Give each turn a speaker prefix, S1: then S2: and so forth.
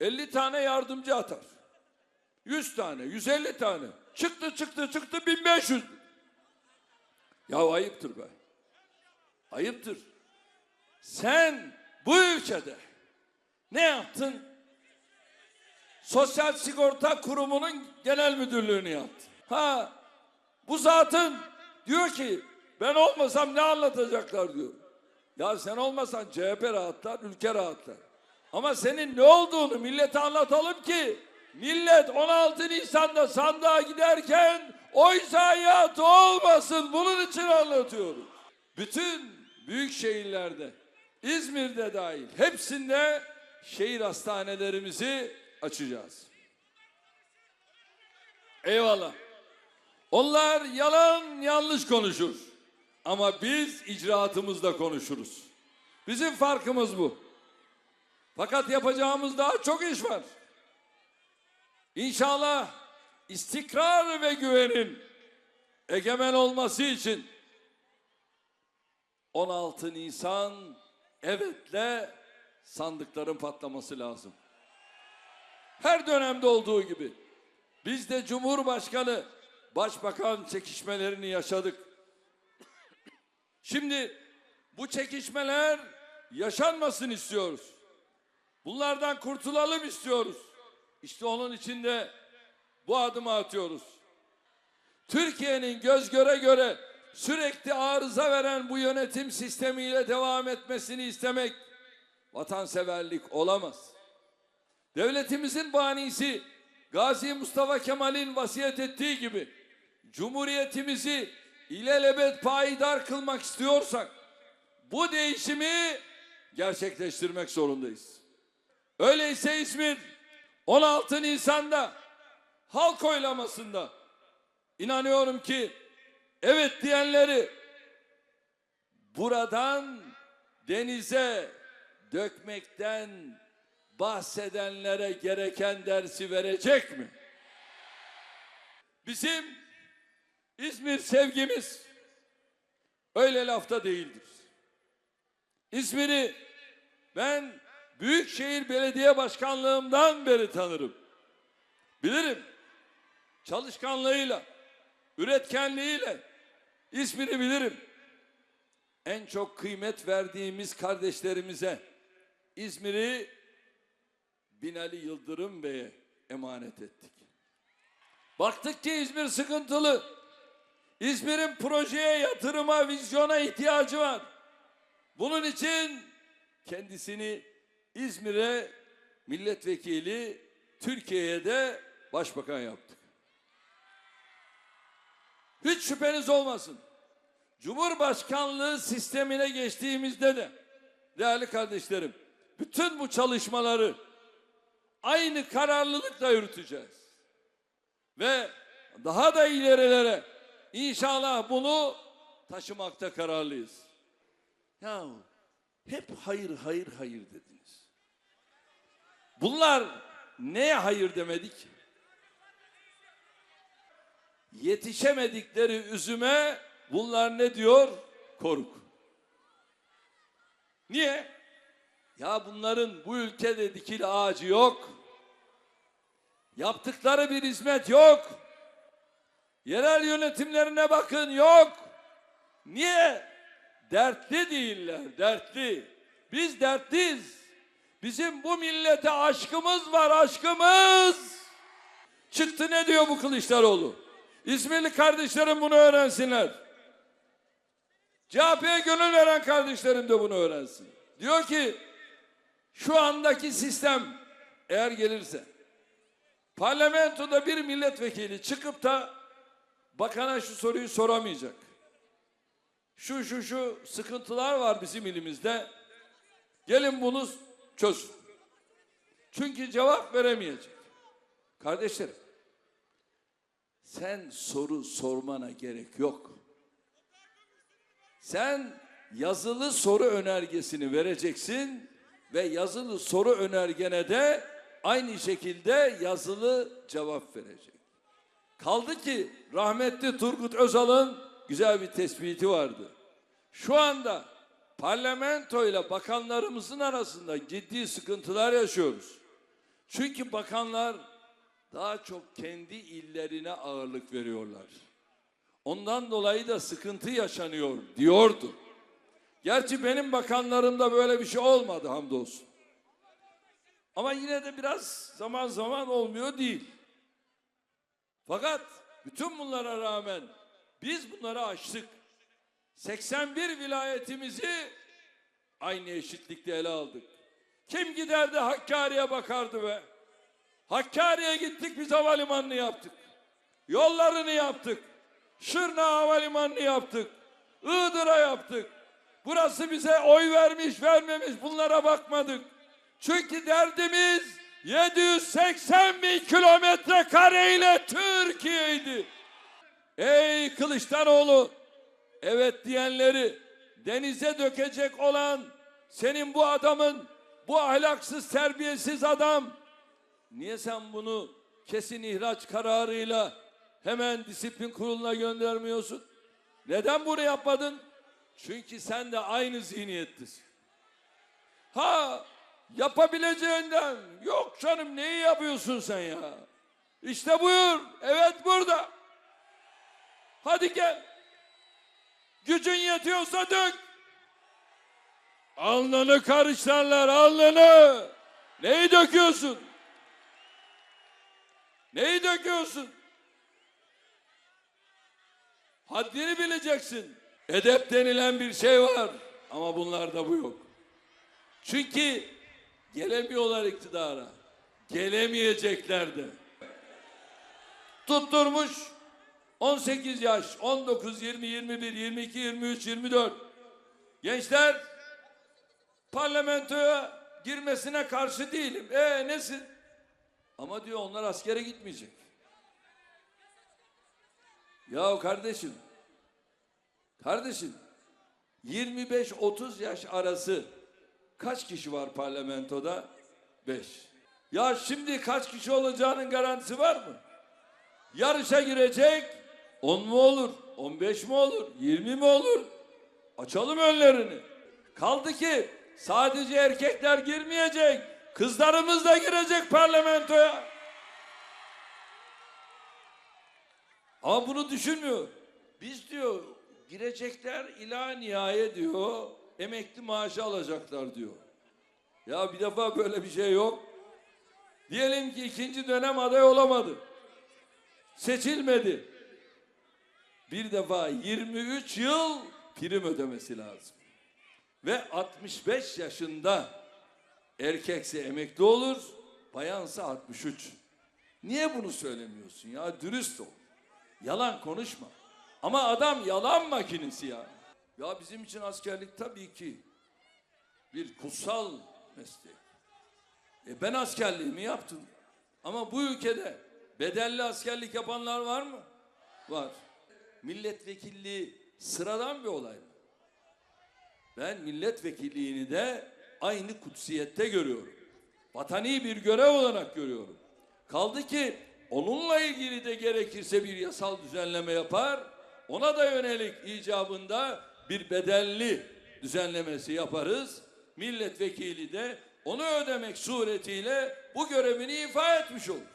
S1: 50 tane yardımcı atar. 100 tane, 150 tane. Çıktı çıktı çıktı 1500. Ya ayıptır be. Ayıptır. Sen bu ülkede ne yaptın? Sosyal Sigorta Kurumu'nun genel müdürlüğünü yaptın. Ha bu zatın diyor ki ben olmasam ne anlatacaklar diyor. Ya sen olmasan CHP rahatlar, ülke rahatlar. Ama senin ne olduğunu millete anlatalım ki millet 16 Nisan'da sandığa giderken oy zayiatı olmasın. Bunun için anlatıyoruz. Bütün büyük şehirlerde, İzmir'de dahil hepsinde şehir hastanelerimizi açacağız. Eyvallah. Onlar yalan yanlış konuşur. Ama biz icraatımızla konuşuruz. Bizim farkımız bu. Fakat yapacağımız daha çok iş var. İnşallah istikrar ve güvenin egemen olması için 16 Nisan evetle sandıkların patlaması lazım. Her dönemde olduğu gibi biz de Cumhurbaşkanı, Başbakan çekişmelerini yaşadık. Şimdi bu çekişmeler yaşanmasın istiyoruz. Bunlardan kurtulalım istiyoruz. İşte onun için de bu adımı atıyoruz. Türkiye'nin göz göre göre sürekli arıza veren bu yönetim sistemiyle devam etmesini istemek vatanseverlik olamaz. Devletimizin banisi Gazi Mustafa Kemal'in vasiyet ettiği gibi Cumhuriyetimizi ilelebet payidar kılmak istiyorsak bu değişimi gerçekleştirmek zorundayız. Öyleyse İzmir 16 Nisan'da halk oylamasında inanıyorum ki evet diyenleri buradan denize dökmekten bahsedenlere gereken dersi verecek mi? Bizim İzmir sevgimiz öyle lafta değildir. İzmir'i ben Büyükşehir Belediye Başkanlığımdan beri tanırım. Bilirim. Çalışkanlığıyla, üretkenliğiyle İzmir'i bilirim. En çok kıymet verdiğimiz kardeşlerimize İzmir'i Binali Yıldırım Bey'e emanet ettik. Baktık ki İzmir sıkıntılı. İzmir'in projeye, yatırıma, vizyona ihtiyacı var. Bunun için kendisini İzmir'e milletvekili, Türkiye'ye de başbakan yaptık. Hiç şüpheniz olmasın. Cumhurbaşkanlığı sistemine geçtiğimizde de değerli kardeşlerim, bütün bu çalışmaları aynı kararlılıkla yürüteceğiz. Ve daha da ilerilere inşallah bunu taşımakta kararlıyız. Ya hep hayır hayır hayır dediniz. Bunlar neye hayır demedik? Yetişemedikleri üzüme bunlar ne diyor? Koruk. Niye? Ya bunların bu ülkede dikili ağacı yok. Yaptıkları bir hizmet yok. Yerel yönetimlerine bakın yok. Niye? Dertli değiller, dertli. Biz dertliyiz. Bizim bu millete aşkımız var, aşkımız. Çıktı ne diyor bu Kılıçdaroğlu? İzmirli kardeşlerim bunu öğrensinler. CHP'ye gönül veren kardeşlerim de bunu öğrensin. Diyor ki şu andaki sistem eğer gelirse parlamentoda bir milletvekili çıkıp da bakana şu soruyu soramayacak. Şu şu şu sıkıntılar var bizim ilimizde. Gelin bunu çözün. Çünkü cevap veremeyecek. Kardeşlerim sen soru sormana gerek yok. Sen yazılı soru önergesini vereceksin ve yazılı soru önergene de aynı şekilde yazılı cevap verecek. Kaldı ki rahmetli Turgut Özal'ın güzel bir tespiti vardı. Şu anda parlamento ile bakanlarımızın arasında ciddi sıkıntılar yaşıyoruz. Çünkü bakanlar daha çok kendi illerine ağırlık veriyorlar. Ondan dolayı da sıkıntı yaşanıyor diyordu. Gerçi benim bakanlarımda böyle bir şey olmadı hamdolsun. Ama yine de biraz zaman zaman olmuyor değil. Fakat bütün bunlara rağmen biz bunları aştık. 81 vilayetimizi aynı eşitlikte ele aldık. Kim giderdi Hakkari'ye bakardı be. Hakkari'ye gittik biz havalimanını yaptık. Yollarını yaptık. Şırna havalimanını yaptık. Iğdır'a yaptık. Burası bize oy vermiş vermemiş bunlara bakmadık. Çünkü derdimiz 780 bin kilometre kareyle Türkiye'ydi. Ey Kılıçdaroğlu evet diyenleri denize dökecek olan senin bu adamın bu ahlaksız terbiyesiz adam niye sen bunu kesin ihraç kararıyla hemen disiplin kuruluna göndermiyorsun? Neden bunu yapmadın? Çünkü sen de aynı zihniyettesin. Ha yapabileceğinden yok canım neyi yapıyorsun sen ya? İşte buyur evet burada. Hadi gel. Gücün yetiyorsa dök. Alnını karışlarlar alnını. Neyi döküyorsun? Neyi döküyorsun? Haddini bileceksin. Edep denilen bir şey var ama bunlarda bu yok. Çünkü gelemiyorlar iktidara. Gelemeyecekler de. Tutturmuş 18 yaş, 19, 20, 21, 22, 23, 24 gençler parlamentoya girmesine karşı değilim. E nesin? Ama diyor onlar askere gitmeyecek. Ya kardeşim, kardeşim 25-30 yaş arası kaç kişi var parlamentoda? 5. Ya şimdi kaç kişi olacağının garantisi var mı? Yarışa girecek 10 mu olur? 15 mi olur? 20 mi olur? Açalım önlerini. Kaldı ki sadece erkekler girmeyecek. Kızlarımız da girecek parlamentoya. Ama bunu düşünmüyor. Biz diyor girecekler ila nihaye diyor emekli maaşı alacaklar diyor. Ya bir defa böyle bir şey yok. Diyelim ki ikinci dönem aday olamadı. Seçilmedi. Bir defa 23 yıl prim ödemesi lazım. Ve 65 yaşında erkekse emekli olur, bayansa 63. Niye bunu söylemiyorsun ya? Dürüst ol. Yalan konuşma. Ama adam yalan makinesi ya. Ya bizim için askerlik tabii ki bir kutsal meslek. E ben askerliğimi yaptım. Ama bu ülkede bedelli askerlik yapanlar var mı? Var. Milletvekilliği sıradan bir olay mı? Ben milletvekilliğini de aynı kutsiyette görüyorum. Vatani bir görev olarak görüyorum. Kaldı ki onunla ilgili de gerekirse bir yasal düzenleme yapar. Ona da yönelik icabında bir bedelli düzenlemesi yaparız. Milletvekili de onu ödemek suretiyle bu görevini ifa etmiş olur.